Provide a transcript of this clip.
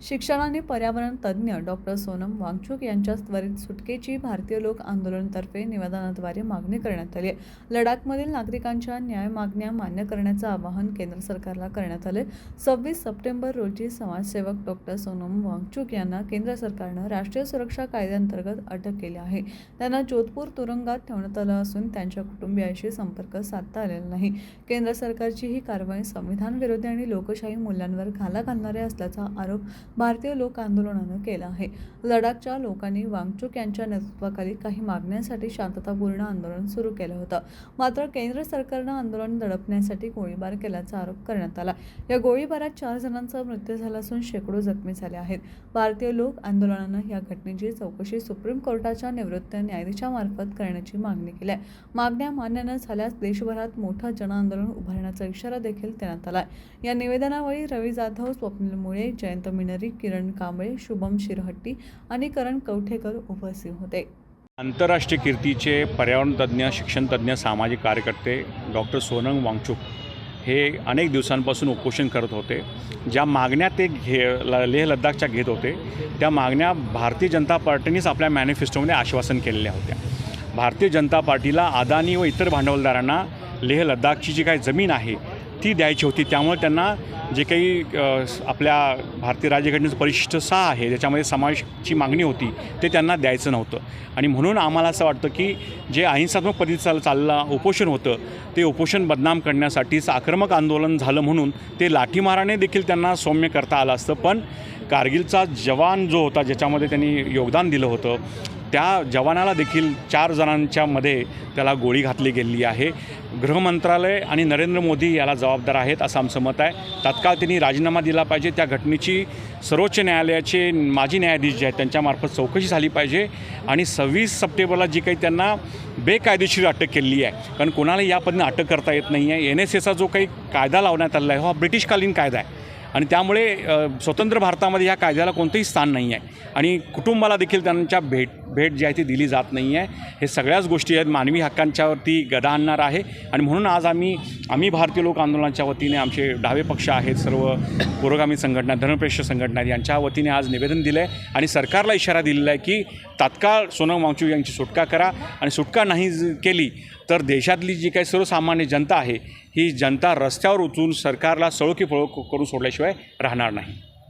शिक्षण आणि पर्यावरण तज्ज्ञ डॉक्टर सोनम वांगचूक यांच्या त्वरित सुटकेची भारतीय लोक आंदोलनातर्फे निवेदनाद्वारे मागणी करण्यात आली आहे. लडाखमधील नागरिकांच्या न्याय मागण्या मान्य करण्याचं आवाहन केंद्र सरकारला करण्यात आले सव्वीस सप्टेंबर रोजी समाजसेवक डॉक्टर सोनम वांगचूक यांना केंद्र सरकारनं राष्ट्रीय सुरक्षा कायद्याअंतर्गत अटक केली आहे. त्यांना जोधपूर तुरुंगात ठेवण्यात आलं असून त्यांच्या कुटुंबियाशी संपर्क साधता आलेला नाही. केंद्र सरकारची ही कारवाई संविधान विरोधी आणि लोकशाही मूल्यांवर घाला घालणारे असल्याचा आरोप भारतीय लोक आंदोलनानं केलं आहे. लडाखच्या लोकांनी वांगचूक यांच्या नेतृत्वाखाली काही मागण्यांसाठी शांततापूर्ण आंदोलन सुरू केलं होतं. मात्र केंद्र सरकारनं आंदोलन दडपण्यासाठी गोळीबार केल्याचा आरोप करण्यात आला. या गोळीबारात चार जणांचा मृत्यू झाला असून शेकडो जखमी झाले आहेत. भारतीय लोक आंदोलनानं या घटनेची चौकशी सुप्रीम कोर्टाच्या निवृत्त न्यायाधीशामार्फत करण्याची मागणी केली आहे मागण्या मान्य न झाल्यास देशभरात मोठं जनआंदोलन उभारण्याचा इशारा देखील देण्यात आला या निवेदनावेळी रवी जाधव स्वप्नील मुळे जयंत मिनरी किरण कांबळे शुभम शिरहट्टी आणि करण कवठेकर उपस्थित होते. आंतरराष्ट्रीय कीर्तीचे पर्यावरणतज्ज्ञ शिक्षणतज्ज्ञ सामाजिक कार्यकर्ते डॉक्टर सोनम वांगचूक हे अनेक दिवसांपासून उपोषण करत होते. ज्या मागण्या ते घे ल लेह लद्दाखच्या घेत होते त्या मागण्या भारतीय जनता पार्टीनेच आपल्या मॅनिफेस्टोमध्ये आश्वासन केलेल्या होत्या. भारतीय जनता पार्टीला अदानी व इतर भांडवलदारांना लेह लद्दाखची जी काही जमीन आहे ती द्यायची होती. त्यामुळे त्यांना जे काही आपल्या भारतीय राज्यघटनेचं परिशिष्ट सहा आहे ज्याच्यामध्ये समावेशची मागणी होती ते त्यांना द्यायचं नव्हतं. आणि म्हणून आम्हाला असं वाटतं की जे अहिंसात्मक पद्धती चाल चालला उपोषण होतं ते उपोषण बदनाम करण्यासाठीच आक्रमक आंदोलन झालं म्हणून ते लाठीमाराने देखील त्यांना सौम्य करता आलं असतं. पण कारगिलचा जवान जो होता ज्याच्यामध्ये त्यांनी योगदान दिलं होतं त्या जवानाला देखील चार जणांच्या मध्ये त्याला गोळी घातली गेलेली आहे. गृहमंत्रालय आणि नरेंद्र मोदी याला जबाबदार आहेत असं आमचं मत आहे. तत्काळ त्यांनी राजीनामा दिला पाहिजे. त्या घटनेची सर्वोच्च न्यायालयाचे माजी न्यायाधीश जे आहेत त्यांच्यामार्फत चौकशी झाली पाहिजे आणि सव्वीस सप्टेंबरला जी काही त्यांना बेकायदेशीर अटक केलेली आहे. कारण कोणाला या पद्धतीने अटक करता येत नाही आहे एन एस एचा जो काही कायदा लावण्यात आलेला आहे हा ब्रिटिशकालीन कायदा आहे. आणि त्यामुळे स्वतंत्र भारतामध्ये ह्या कायद्याला कोणतंही स्थान नाही आहे. आणि कुटुंबाला देखील त्यांच्या भेट भेट जी आहे ती दिली जात नाही आहे. हे सगळ्याच गोष्टी आहेत. मानवी हक्कांच्यावरती गदा आणणार आहे. आणि म्हणून आज आम्ही आम्ही भारतीय लोक आंदोलनाच्या वतीने आमचे डावे पक्ष आहेत सर्व पुरोगामी संघटना धर्मप्रेक्ष संघटना यांच्या वतीने आज निवेदन दिलं आहे आणि सरकारला इशारा दिलेला आहे की तात्काळ सोनम वांगचू यांची सुटका करा. आणि सुटका नाही ज- केली तर देशातली जी काही सर्वसामान्य जनता आहे ही जनता रस्त्यावर उतरून सरकारला सळोखी पळो करून सोडल्याशिवाय राहणार नाही.